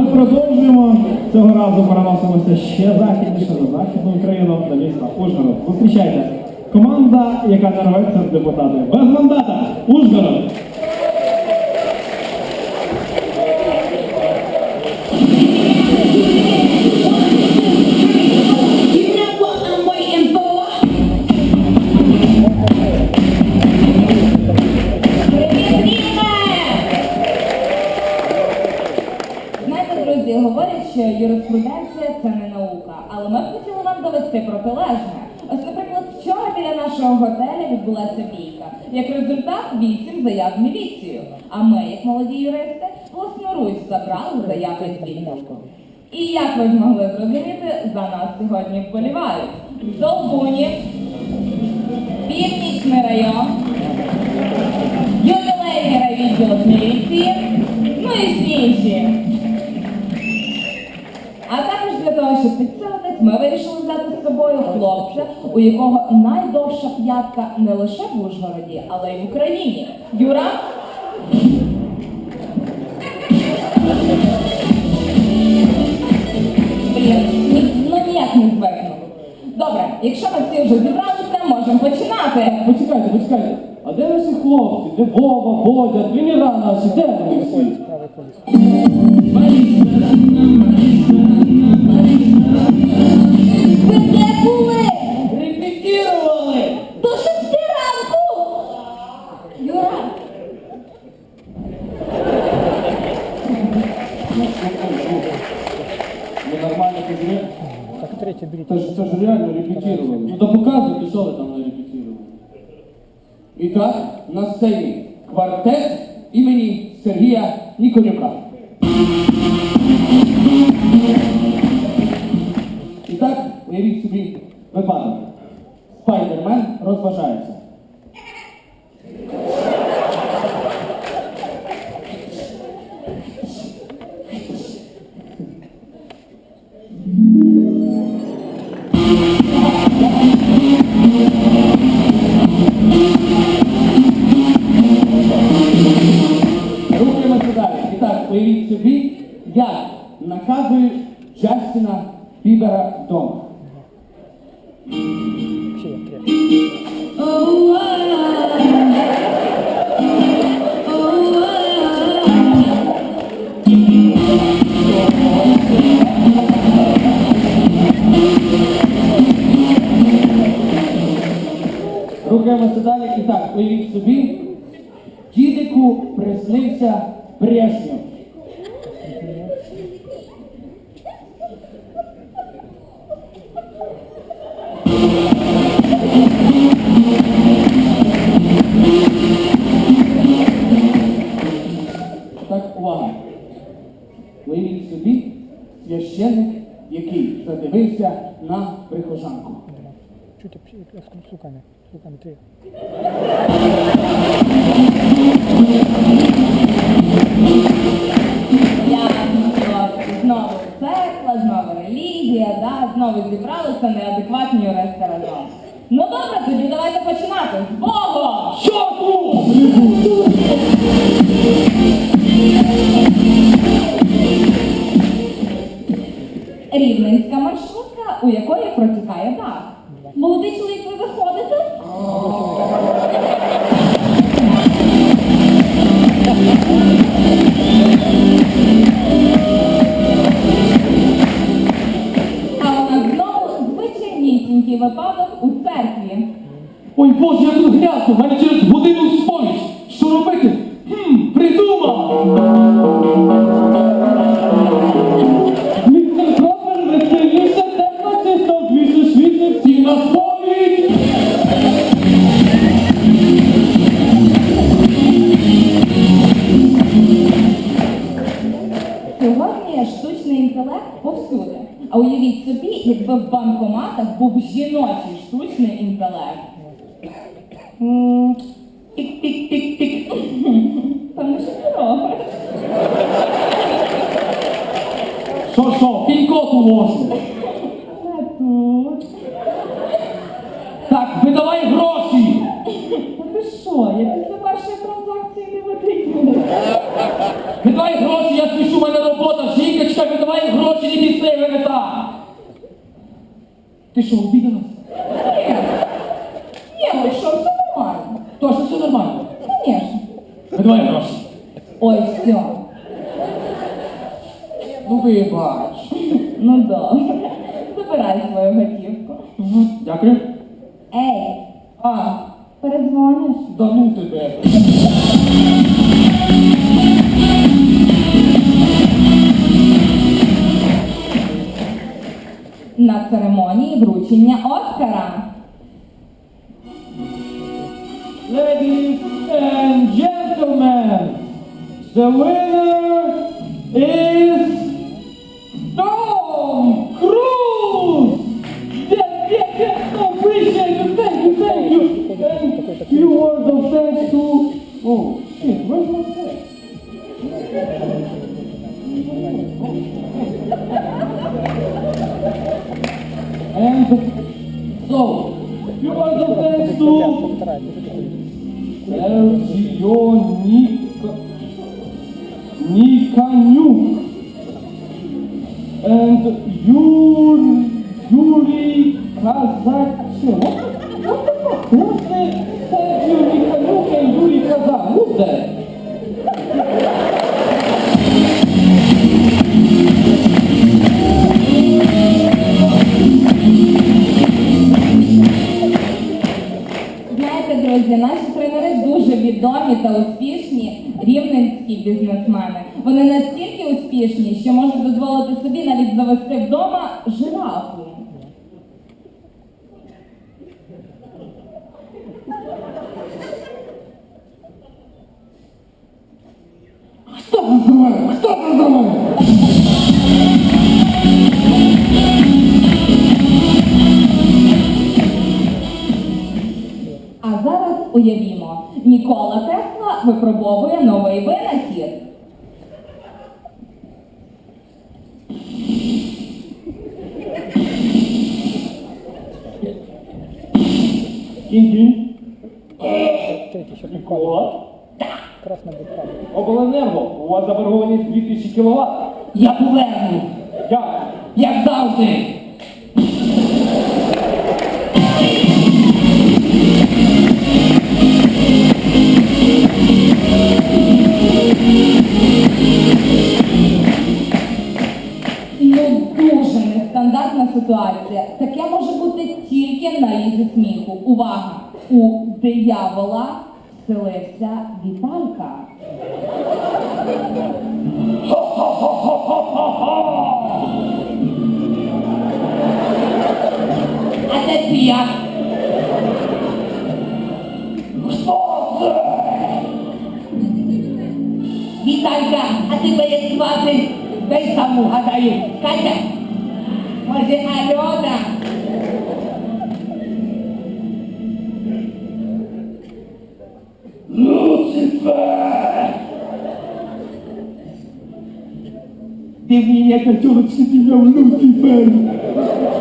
ми продовжуємо. Цього разу переносимося ще західніше на західну Україну до міста Ужгород. Зустрічайте. Команда, яка нарветься в депутати. Без мандата. Ужгород. Юриспруденція це не наука, але ми б хотіли вам довести протилежне. Ось, наприклад, вчора біля нашого готелю відбулася бійка. Як результат, вісім заяв міліцію. А ми, як молоді юристи, власноруч забрали заяви звільнення. І як ви змогли зрозуміти, за нас сьогодні вболівають. Долбуні, Північний район, ювілейний райвідділ міліції, ну і всі інші. А для того, ми вирішили взяти з собою хлопця, у якого найдовша п'ятка не лише в Ужгороді, але й в Україні. Юра? Блін, ну ніяк не звикну. Добре, якщо ми всі вже зібралися, можемо починати. Почекайте, почекайте. А де наші хлопці? Де Вова, Бодя, тренера наші? Де вони всі? Так, третє беріть. Це ж, це реально репетировано. Ну да показуйте, що ви там нарепетировали. І так, на сцені квартет імені Сергія Ніконюка. І так, уявіть собі випадок. Спайдермен розважається. Ще Чуть з руками. З руками три. знову церква, знову релігія, да? знову зібралися неадекватні юристи разом. Ну добре, тоді давайте починати. З у якої протікає дах. Молодий чоловік, ви виходите? А нас знову звичайнісінький випадок у церкві. Ой Боже, я тут грязно, мене через годину споють. Що робити? В банкоматах був жіночий штучний інтелект. Тик-тик-тик-тик. Там що ти робиш? Що, що, пінькоту можу? А тут. Так, видавай гроші! Та ти що, я після першої транзакції не видаю. Видавай гроші, я спішу, в мене робота, жінка чекає Ти що, обідалась? Ні. Ні, ви що, все нормально. Точно все нормально. Звісно. Видавай гроші. Ой, все. Ну вибач. Ну добре. Забирай свою готівку. Дякую. Ей, А, перезвониш? да ну тебе. Церемонії вручення Оскара. Ladies and gentlemen, the winner So, you want to thanks to Sergio Nikanyuk and Yuri, Yuri Kazakchev. What the fuck? Who's the Sergio Nikanyuk and Yuri Kazak? Who's that? Дозволити собі навіть завести вдома жирафу. Кто там за? Кто там за? А зараз уявімо, Нікола Тесла випробовує новий винахід. Кінь-кінь. Будет. Обленерго, у вас заборгованість 2000 кВт. Я поверну, Як? як завжди. Ну дуже нестандартна ситуація. Таке може бути тільки на лізі сміху. Увага! У диявола вселився Віталька. А це як? Hapo hata hiyo Mas é aliona Lucifer Devia ter tido o Lucifer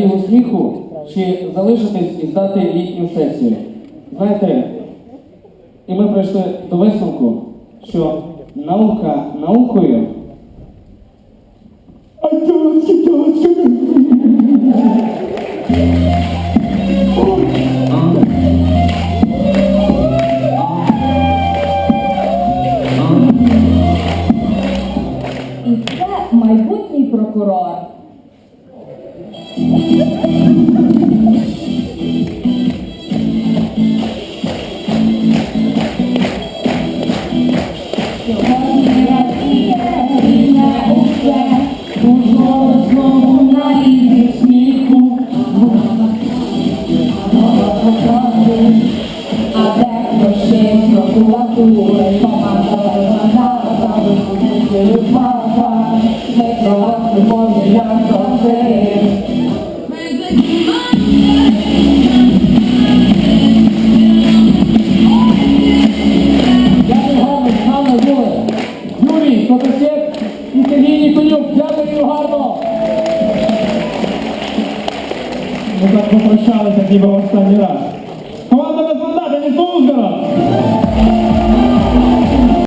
приїхати на лігу сміху, чи залишитись і здати літню сесію. Знаєте, і ми прийшли до висновку, що наука наукою. А. І це майбутній прокурор. Ми так попрощалися, ніби в останній раз.